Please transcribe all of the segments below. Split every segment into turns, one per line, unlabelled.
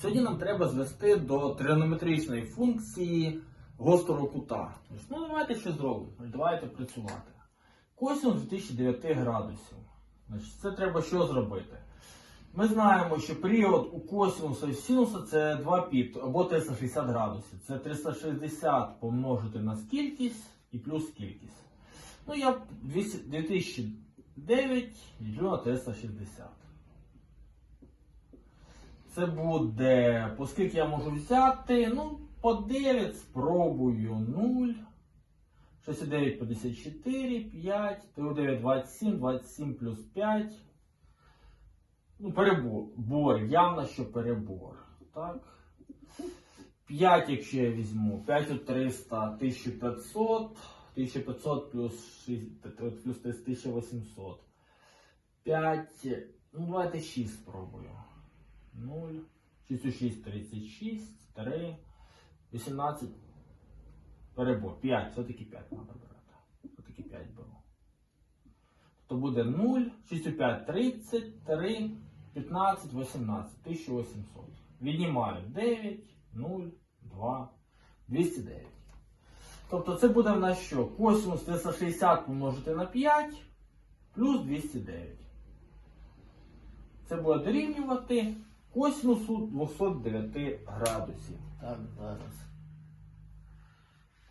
Сьогодні нам треба звести до тригонометричної функції гострого кута. Ну, давайте що зробимо. Давайте працювати. Косинус 2009 градусів. Це треба що зробити? Ми знаємо, що період у косинуса і синуса це 2 пі або 360 градусів. Це 360 помножити на скількість і плюс кількість. Ну, я 2009 ділю на 360. Це буде, оскільки я можу взяти, ну, по 9 спробую 0. 69, 54, 5, 9, 27, 27 плюс 5. Ну, перебор. Явно, що перебор. Так. 5, якщо я візьму. 5 у 300, 1500. 1500 плюс 6, плюс 1800. 5. Ну, давайте 6 спробую. 0. 6 у 6, 36, 3, 18. Перебор. 5. Все-таки 5 треба брати. Все-таки 5 беру. То буде 0, 6 у 5, 30, 3, 15, 18, 1800. Віднімаю 9, 0, 2, 209. Тобто це буде в нас що? Косинус 360 помножити на 5 плюс 209. Це буде дорівнювати косинусу 209 градусів. Так, зараз.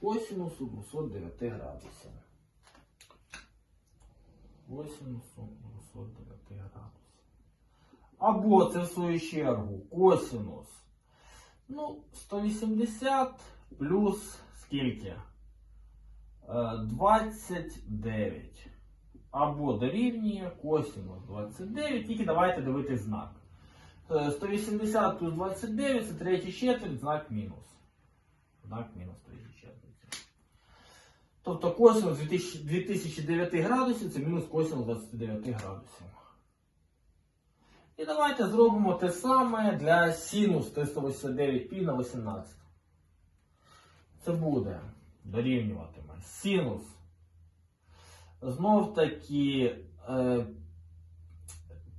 Косинусу 209 градусів. Косинусу 209 градусів. Або це в свою чергу косинус. Ну, 180 плюс скільки? Е, 29. Або дорівнює косинус 29. Тільки давайте дивити знак. Е, 180 плюс 29 це третій четверть, знак мінус. Знак мінус третій четверть. Тобто косинус 2000 2009 градусів це мінус косинус 29 градусів. І давайте зробимо те саме для синус 389 π на 18. Це буде дорівнюватиме синус. Знов таки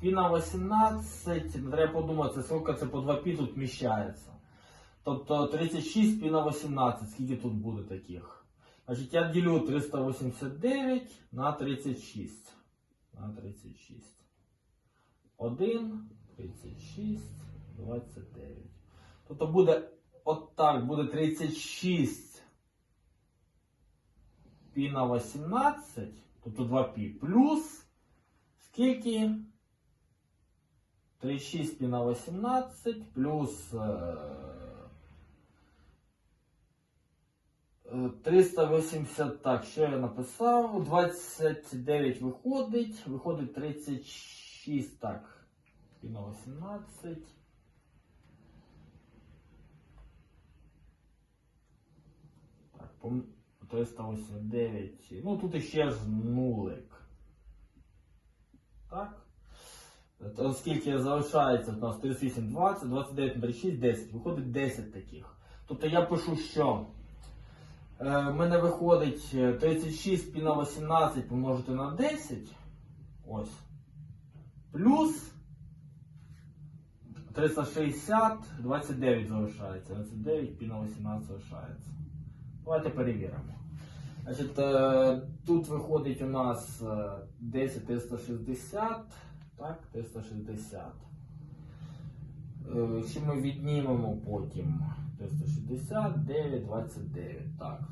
Піна 18, ну, треба подумати, скільки це по 2 пі тут вміщається. Тобто 36 піна 18, скільки тут буде таких. Значить, Я ділю 389 на 36. На 36. 1, 36, 29. Тобто буде отак буде 36 пі на 18, тобто 2 пі, плюс скільки? 36 пі на 18 плюс е, е, 380, так, що я написав? 29 виходить, виходить 36, так, пі на 18. Так, 389. Ну, тут іще ж нулик. Так? Оскільки залишається у нас 38, 20, 29 36, 10. Виходить 10 таких. Тобто я пишу, що е, в мене виходить е, 36 пі на 18 помножити на 10. Ось. Плюс 360, 29 залишається. 29 пі на 18 залишається. Давайте перевіримо. Значить, е, тут виходить у нас е, 10 360. Так, 360. Е, Ще ми віднімемо потім 360, 9, 29. Так.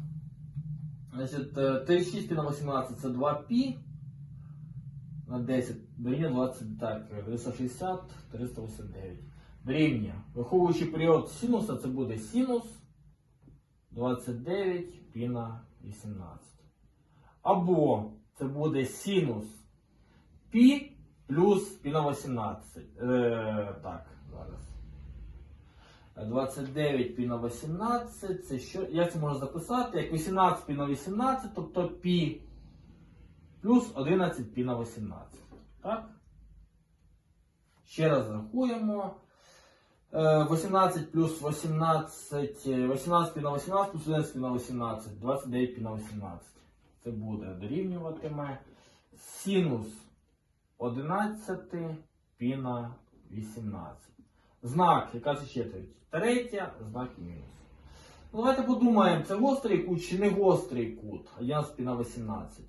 Значить, е, 36 на 18 це 2 пі. На 10 дорівнює 20, так, 360, 389. Дорівнює. Враховуючи період синуса, це буде синус 29 пі на 18. Або це буде синус пі плюс пі на 18. Е, так, зараз. 29 пі на 18. Це що? Як це можна записати? Як 18 пі на 18, тобто пі плюс 11 пі на 18. Так? Ще раз рахуємо. Е, 18 плюс 18, е, 18 пі на 18 плюс 11 пі на 18, 29 пі на 18. Це буде дорівнюватиме синус 11 пі на 18. знак, яка це четверть. Третя, знак мінус. Ну, давайте подумаємо, це гострий кут чи не гострий кут. 11 пі на 18.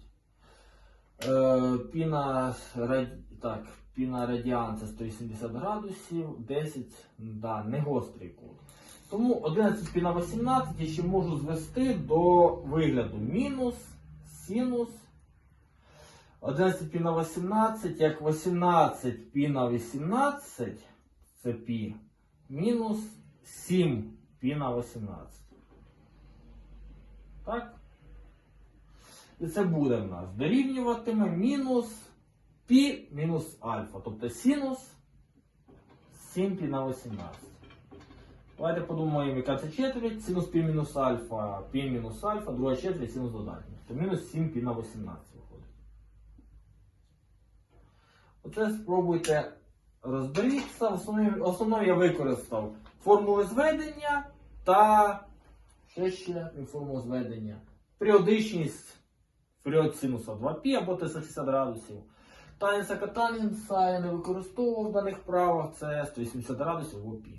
Е, пі на, раді... так, пі на радіан це 180 градусів, 10, да, не гострий кут. Тому 11 пі на 18 я ще можу звести до вигляду мінус, синус. 11 пі на 18, як 18 пі на 18, це пі, мінус 7 пі на 18. Так? І це буде в нас дорівнюватиме мінус пі мінус альфа, тобто синус 7 пі на 18. Давайте подумаємо, яка це четверть, синус пі мінус альфа, пі мінус альфа, друга четверть, синус додатній. Тобто мінус 7 пі на 18 виходить. Оце спробуйте розберіться. В основному, я використав формули зведення та що ще формула зведення. Періодичність період синуса 2π або 360 градусів. Танця катангенса я не використовував в даних правах, це 180 градусів в пі.